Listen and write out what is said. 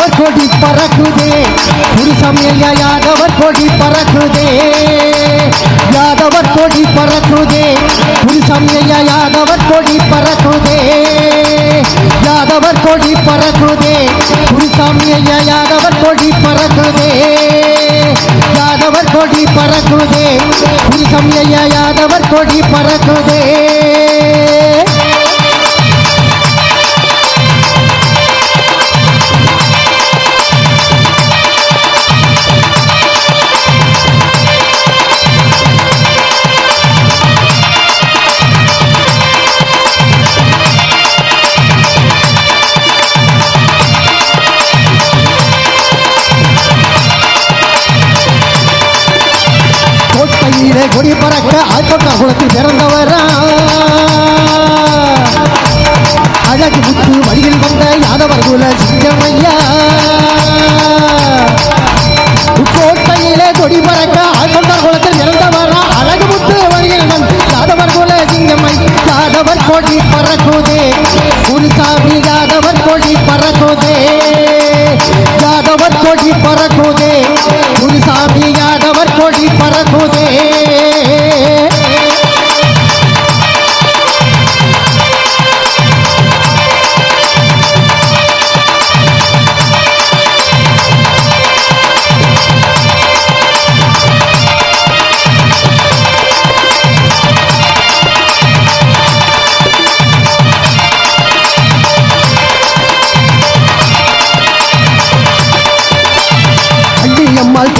யாதவர் கொடி பறக்குதே. குருசமையா யாதவர் கொடி பறக்குதே. யாதவர் கொடி பறக்குதே. குருசமையா யாதவர் கொடி பறக்குதே. யாதவர் கொடி பறக்குதே. குருசாமியா யாதவர் கொடி பறக்குதே. யாதவர் கொடி பறக்குதே. குருசமையா யாதவர் கொடி பறக்குதே. கொடி பறக்க ஆழ்கொண்ட குளத்தில் பிறந்தவரா? அழகு முத்து வழியில் வந்த யாதவர் குல சிங்கமையா? கோட்டையிலே கொடி பறக்க ஆழ்கொண்ட குளத்தில் பிறந்தவரா? அழகு முத்து வழியில் வந்த யாதவர் குல சிங்கமை யாதவர் கொடி பறக்குதே. குருசாமி யாதவர் கொடி பறக்குதே. யாதவர் கொடி பறக்குதே. குருசாமி யாதவர் கொடி பறக்குதே. அள்ளி அம்மாள்